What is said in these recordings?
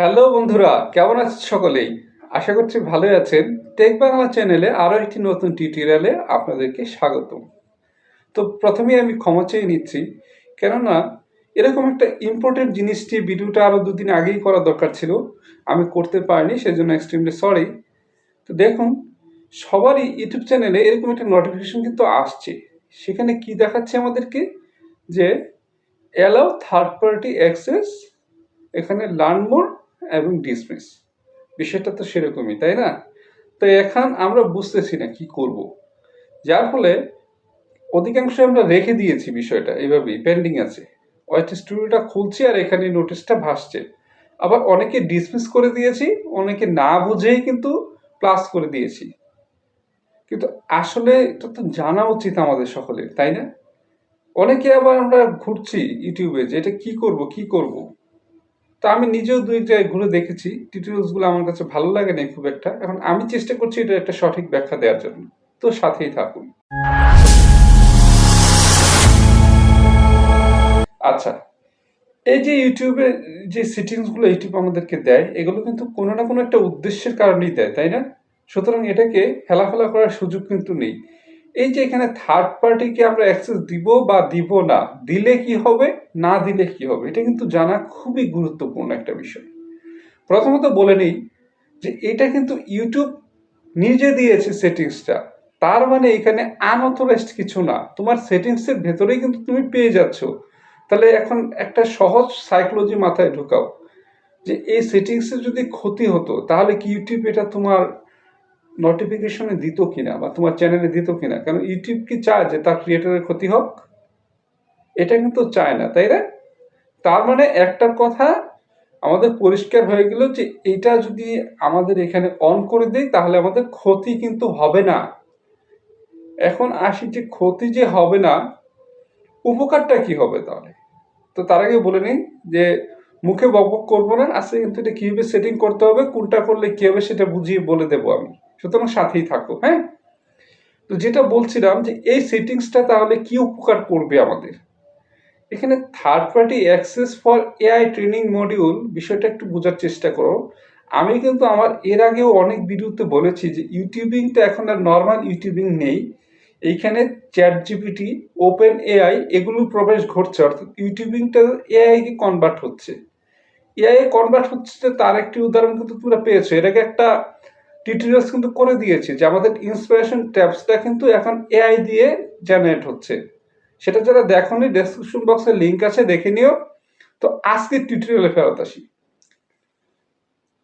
Hello বন্ধুরা, কেমন আছেন সকলেই আশা করছি ভালোই আছেন। টেক বাংলা চ্যানেলে আরও একটি নতুন টিউটোরিয়ালে আপনাদেরকে স্বাগতম। তো প্রথমেই আমি ক্ষমা চেয়ে নিচ্ছি, কেননা এরকম একটা ইম্পর্টেন্ট জিনিসটি ভিডিওটা আরও দুদিন আগেই করা দরকার ছিল। আমি করতে পারিনি, সেজন্য এক্সট্রিমলি সরি তো দেখুন, সবারই ইউটিউব চ্যানেলে এরকম একটা নোটিফিকেশন কিন্তু আসছে। সেখানে কি দেখাচ্ছে আমাদেরকে? যে অ্যালাউ থার্ড পার্টি অ্যাক্সেস এখানে লার্ন মোর এবং ডিসমিস বিষয়টা তো সেরকমই, তাই না? তো এখন আমরা বুঝতেছি না কি করব। যার ফলে অধিকাংশ আমরা রেখে দিয়েছি বিষয়টা, এইভাবেই পেন্ডিং আছে। ওয়াইট স্টুডিওটা খুলছি আর এখানে নোটিশটা ভাসছে। আবার অনেকে ডিসমিস করে দিয়েছি, অনেকে না বুঝেই কিন্তু প্লাস করে দিয়েছি। কিন্তু আসলে এটা তো জানা উচিত আমাদের সকলের, তাই না? অনেকে আবার আমরা ঘুরছি ইউটিউবে যে এটা কি করব কি করব? তো আমি নিজেও দুই জায়গায় ঘুরে দেখেছি। টিউটোরিয়ালসগুলো আমার কাছে ভালো লাগে না খুব একটা। এখন আমি চেষ্টা করছি এটা একটা সঠিক ব্যাখ্যা দেওয়ার জন্য। তো সাথেই থাকুন। আচ্ছা এই যে ইউটিউবে যে সেটিংসগুলো ইউটিউব আমাদেরকে দেয়, এগুলো কিন্তু কোনো না কোনো একটা উদ্দেশ্যের কারণেই দেয়, তাই না? সুতরাং এটাকে হেলাফেলা করার সুযোগ কিন্তু নেই। এই যে এখানে থার্ড পার্টিকে আমরা অ্যাক্সেস দিব বা দিব না, দিলে কি হবে, না দিলে কি হবে, এটা কিন্তু জানা খুবই গুরুত্বপূর্ণ একটা বিষয়। প্রথমত বলে নিই যে এটা কিন্তু ইউটিউব নিজে দিয়েছে সেটিংসটা। তার মানে এখানে আনঅথরাইজড কিছু না। তোমার সেটিংসের ভেতরেই কিন্তু তুমি পেয়ে যাচ্ছ। তাহলে এখন একটা সহজ সাইকোলজি মাথায় ঢুকাও যে এই সেটিংসের যদি ক্ষতি হতো, তাহলে কি ইউটিউব এটা তোমার নোটিফিকেশনে দিত কিনা বা তোমার চ্যানেলে দিত কিনা? কারণ ইউটিউব কি চায় যে তার ক্রিয়েটারের ক্ষতি হোক? এটা কিন্তু চায় না, তাই না? তার মানে একটা কথা আমাদের পরিষ্কার হয়ে গেল যে এটা যদি আমাদের এখানে অন করে দেই, তাহলে আমাদের ক্ষতি কিন্তু হবে না। এখন আসি যে ক্ষতি যে হবে না, উপকারটা কি হবে তাহলে? তো তার আগে বলে নিন যে মুখে বকবক করব না, আজকে কিন্তু এটা কীভাবে সেটিং করতে হবে, কোনটা করলে কী হবে সেটা বুঝিয়ে বলে দেবো আমি। সুতরাং সাথেই থাকো হ্যাঁ? তো যেটা বলছিলাম যে এই সেটিংসটা তাহলে কি উপকার করবে আমাদের? এখানে third party access for AI training module বিষয়টা একটু বোঝার চেষ্টা করো। আমি কিন্তু আমার, এর আগেও অনেক ভিডিওতে বলেছি যে ইউটিউবিংটা এখন আর নর্মাল ইউটিউবিং নেই। এইখানে চ্যাট জিপিটি ওপেন এআই এগুলোর প্রবেশ ঘটছে, অর্থাৎ ইউটিউবিংটা এআইকে কনভার্ট হচ্ছে। এআই কনভার্ট হচ্ছে, তার একটি উদাহরণ কিন্তু তোমরা পেয়েছ। এর আগে একটা টিউটোরিয়ালস কিন্তু করে দিয়েছে যে আমাদের ইন্সপিরেশন ট্যাবসটা কিন্তু এখন এআই দিয়ে জেনারেট হচ্ছে। সেটা যারা দেখনি ডেসক্রিপশন বক্সে লিঙ্ক আছে, দেখে নিও। তো আজকে টিউটোরিয়ালে ফেরত আসি।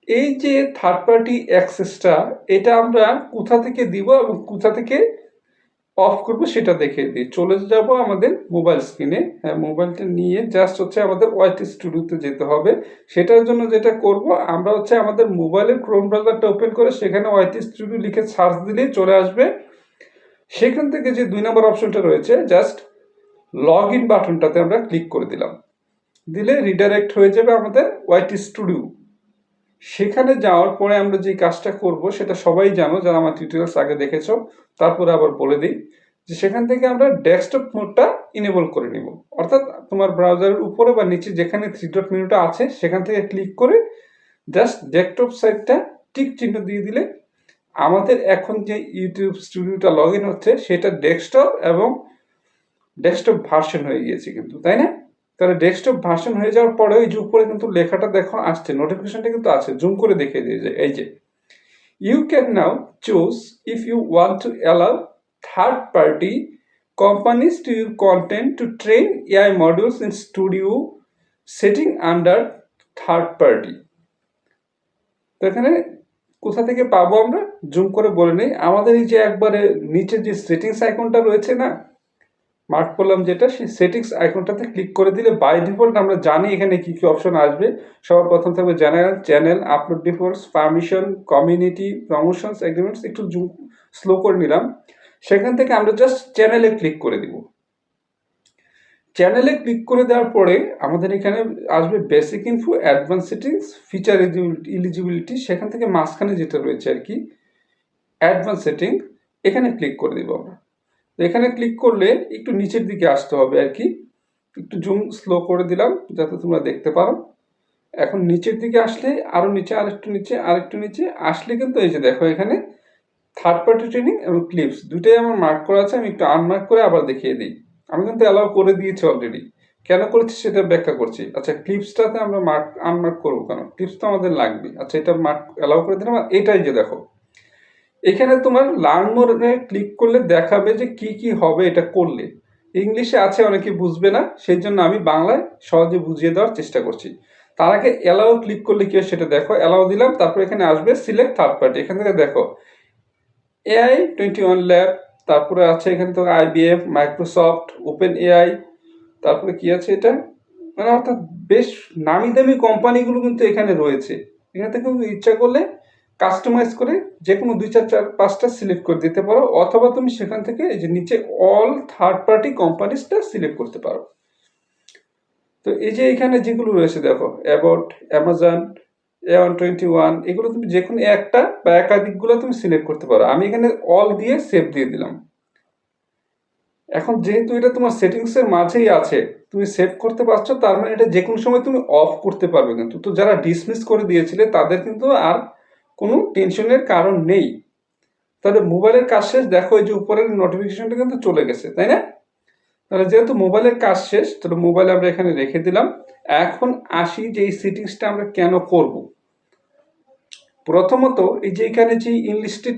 এই যে থার্ড পার্টি অ্যাক্সেসটা এটা আমরা কোথা থেকে দিব এবং কোথা থেকে অফ করব, সেটা দেখে দিই। চলে যাব আমাদের মোবাইল স্ক্রিনে হ্যাঁ মোবাইলটা নিয়ে জাস্ট হচ্ছে আমাদের ওয়াইটি স্টুডিওতে যেতে হবে। সেটার জন্য যেটা করব, আমরা হচ্ছে আমাদের মোবাইলের ক্রোম ব্রাউজারটা ওপেন করে সেখানে ওয়াইটি স্টুডিও লিখে সার্চ দিলেই চলে আসবে। সেখান থেকে যে দুই নম্বর অপশনটা রয়েছে জাস্ট লগ ইন বাটনটাতে আমরা ক্লিক করে দিলাম। দিলে রিডাইরেক্ট হয়ে যাবে আমাদের ওয়াইটি স্টুডিও সেখানে যাওয়ার পরে আমরা যে কাজটা করব, সেটা সবাই জানো, যারা আমার টিউটোরিয়ালস আগে দেখেছ, তারপরে আবার বলে দিই, যে সেখান থেকে আমরা ডেস্কটপ মোডটা ইনেবল করে নিব। অর্থাৎ তোমার ব্রাউজারের উপরে বা নিচে যেখানে থ্রি ডট মেনুটা আছে, সেখান থেকে ক্লিক করে জাস্ট ডেস্কটপ সাইটটা টিক চিহ্ন দিয়ে দিলে, আমাদের এখন যে ইউটিউব স্টুডিওটা লগ ইন হচ্ছে, সেটা ডেস্কটপ এবং ডেস্কটপ ভার্সন হয়ে গিয়েছে কিন্তু, তাই না? তাহলে ডেস্কটপ ভার্সন হয়ে যাওয়ার পরে ওই যে উপরে কিন্তু লেখাটা দেখো আসছে নোটিফিকেশনটা কিন্তু আছে জুম করে দেখিয়ে দিয়ে এই যে। You can now choose if you want to allow third party companies to use content to train AI modules in studio setting under third party তো এখানে কোথা থেকে পাবো আমরা? জুম করে বলে নেই। আমাদের এই যে একবারে নিচে যে সেটিংস আইকনটা রয়েছে না মার্ক করলাম যেটা, সেই সেটিংস আইকনটাতে ক্লিক করে দিলে বাই ডিফল্ট আমরা জানি এখানে কি কি অপশন আসবে। সবার প্রথম থাকবে general channel upload defaults permission community promotions agreements একটু স্লো করে নিলাম। সেখান থেকে আমরা জাস্ট চ্যানেলে ক্লিক করে দিব। চ্যানেলে ক্লিক করে দেওয়ার পরে আমাদের এখানে আসবে basic info advance settings feature eligibility সেখান থেকে মাঝখানে যেটা রয়েছে আর কি অ্যাডভান্স সেটিং এখানে ক্লিক করে দিব আমরা। তো এখানে ক্লিক করলে একটু নিচের দিকে আসতে হবে আর কি। একটু জুম স্লো করে দিলাম যাতে তোমরা দেখতে পারো। এখন নিচের দিকে আসলে আরও নিচে, আরেকটু নিচে আরেকটু নিচে। আসলে কিন্তু এই যে দেখো এখানে থার্ড পার্টি ট্রেনিং এবং ক্লিপস দুটোই আমার মার্ক করা আছে, আমি একটু আনমার্ক করে আবার দেখিয়ে দিই। আমি কিন্তু অ্যালাউ করে দিয়েছি অলরেডি কেন করেছি সেটা ব্যাখ্যা করছি। আচ্ছা ক্লিপসটাতে আমরা মার্ক আনমার্ক করব কেন? ক্লিপস তো আমাদের লাগবে আচ্ছা এটা মার্ক অ্যালাউ করে দিলাম। আর এটাই যে দেখো এখানে তোমার লার্ন মোডে ক্লিক করলে দেখাবে যে কি কি হবে এটা করলে। ইংলিশে আছে, অনেকে বুঝবে না সেই জন্য আমি বাংলায় সহজে বুঝিয়ে দেওয়ার চেষ্টা করছি। তার আগে অ্যালাও ক্লিক করলে কি সেটা দেখো অ্যালাও দিলাম, তারপর এখানে আসবে সিলেক্ট থার্ড পার্টি এখান থেকে দেখো। এআই টোয়েন্টি ওয়ান ল্যাব তারপরে আছে এখানে তো আইবিএম মাইক্রোসফট ওপেন এআই তারপরে কি আছে এটা? মানে অর্থাৎ বেশ নামি দামি কোম্পানিগুলো কিন্তু এখানে রয়েছে। এখান থেকে ইচ্ছা করলে কাস্টমাইজ করে যে কোনো দুই চার চার পাঁচটা সিলেক্ট করে দিতে পারো, অথবা তুমি সেখান থেকে এই যে নিচে অল থার্ড পার্টি কোম্পানিসটা সিলেক্ট করতে পারো। তো এই যে এখানে যেগুলো রয়েছে দেখো about Amazon A one twenty one এগুলো তুমি যে কোনো একটা বা একাধিকগুলো তুমি সিলেক্ট করতে পারো। আমি এখানে অল দিয়ে সেভ দিয়ে দিলাম। এখন যেহেতু এটা তোমার সেটিংসের মাঝেই আছে, তুমি সেভ করতে পারছ, তার মানে এটা যে কোনো সময় তুমি অফ করতে পারবে কিন্তু। তো যারা ডিসমিস করে দিয়েছিলে, তাদের কিন্তু আর কোনো টেনশনের কারণ নেই। তাহলে মোবাইলের কাজ শেষ, দেখো এই যে উপরের নোটিফিকেশনটা কিন্তু চলে গেছে, তাই না? তাহলে যেহেতু মোবাইলের কাজ শেষ, তাহলে মোবাইল আমরা এখানে রেখে দিলাম। এখন আসি যে এই সিটিংসটা আমরা কেন করব। প্রথমত এই যে এখানে যে ইনলিস্টেড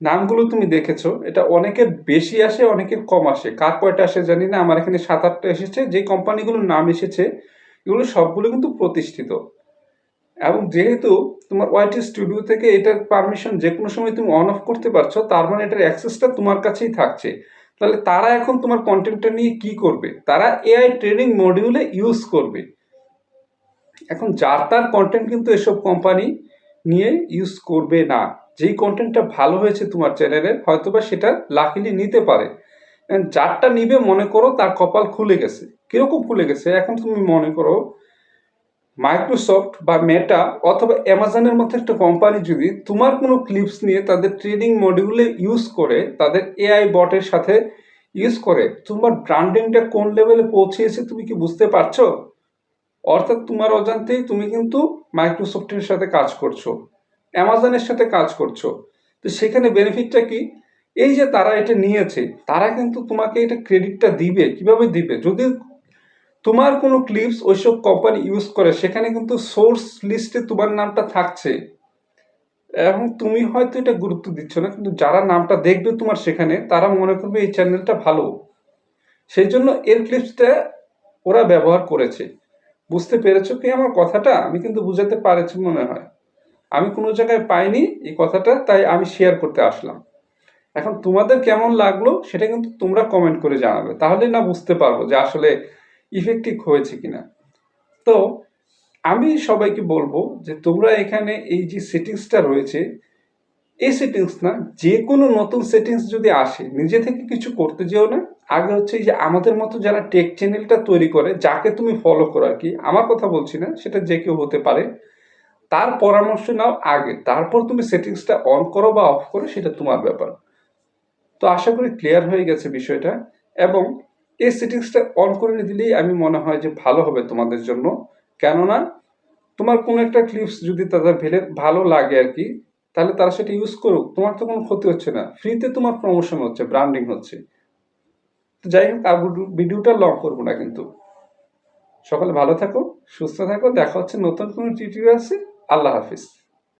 নামগুলো তুমি দেখেছ, এটা অনেকের বেশি আসে অনেকের কম আসে। কার কয়টা আসে জানি না, আমার এখানে সাত আটটা এসেছে। যে কোম্পানিগুলোর নাম এসেছে, এগুলো সবগুলো কিন্তু প্রতিষ্ঠিত। এবং যেহেতু তোমার ওয়াইটি স্টুডিও থেকে এটার পারমিশন যে কোনো সময় তুমি অন অফ করতে পারছ, তার মানে এটার অ্যাক্সেসটা তোমার কাছেই থাকছে। তাহলে তারা এখন তোমার কন্টেন্টটা নিয়ে কি করবে? তারা এআই ট্রেনিং মডিউলে ইউজ করবে। এখন যার তার কন্টেন্ট কিন্তু এসব কোম্পানি নিয়ে ইউজ করবে না। যেই কন্টেন্টটা ভালো হয়েছে তোমার চ্যানেলের হয়তোবা সেটা লাকিলি নিতে পারে। যারটা নিবে মনে করো, তার কপাল খুলে গেছে। কীরকম খুলে গেছে? এখন তুমি মনে করো মাইক্রোসফট বা মেটা অথবা অ্যামাজনের মতো একটা কোম্পানি যদি তোমার কোনো ক্লিপস নিয়ে তাদের ট্রেডিং মডিউলে ইউজ করে, তাদের এআই বটের সাথে ইউজ করে, তোমার ব্র্যান্ডিংটা কোন লেভেলে পৌঁছেছে তুমি কি বুঝতে পারছ? অর্থাৎ তোমার অজান্তেই তুমি কিন্তু মাইক্রোসফটের সাথে কাজ করছ অ্যামাজনের সাথে কাজ করছ। তো সেখানে বেনিফিটটা কি? এই যে তারা এটা নিয়েছে, তারা কিন্তু তোমাকে এটা ক্রেডিটটা দিবে। কীভাবে দিবে? যদি তোমার কোনো ক্লিপস ওইসব কোম্পানি ইউজ করে, সেখানে কিন্তু সোর্স লিস্টে তোমার নামটা থাকছে। এবং তুমি হয়তো এটা গুরুত্ব দিচ্ছ না, কিন্তু যারা নামটা দেখবে তোমার সেখানে, তারা মনে করবে এই চ্যানেলটা ভালো। সেই জন্য এর ক্লিপসটা ওরা ব্যবহার করেছে। বুঝতে পেরেছ কি আমার কথাটা? আমি কিন্তু বুঝাতে পারেছি মনে হয়। আমি কোনো জায়গায় পাইনি এই কথাটা, তাই আমি শেয়ার করতে আসলাম। এখন তোমাদের কেমন লাগল, সেটা কিন্তু তোমরা কমেন্ট করে জানাবে। তাহলে না বুঝতে পারব যে আসলে ইফেক্টিভ হয়েছে কিনা। তো আমি সবাইকে বলব যে তোমরা এখানে এই যে সেটিংসটা রয়েছে, এই সেটিংস না, যে কোনো নতুন সেটিংস যদি আসে, নিজে থেকে কিছু করতে যেও না। আগে হচ্ছে যে আমাদের মতো যারা টেক চ্যানেলটা তৈরি করে, যাকে তুমি ফলো করো আর কি, আমার কথা বলছি না, সেটা যে কেউ হতে পারে, তার পরামর্শ নাও আগে, তারপর তুমি সেটিংসটা অন করো বা অফ করো, সেটা তোমার ব্যাপার। তো আশা করি ক্লিয়ার হয়ে গেছে বিষয়টা, এবং এই সেটিংসটা অন করে দিলেই আমি মনে হয় যে ভালো হবে তোমাদের জন্য। কেননা, তোমার কোনো একটা ক্লিপস যদি তাদের ভেলে ভালো লাগে আর কি, তাহলে তারা সেটা ইউজ করুক। তোমার তো কোনো ক্ষতি হচ্ছে না। ফ্রিতে তোমার প্রমোশন হচ্ছে ব্র্যান্ডিং হচ্ছে। তো যাই হোক, আর ভিডিওটা লং করব না কিন্তু। সকালে ভালো থাকো, সুস্থ থাকো, দেখা হচ্ছে নতুন কোনো টিউটোরিয়াল আছে আল্লাহ হাফিজ।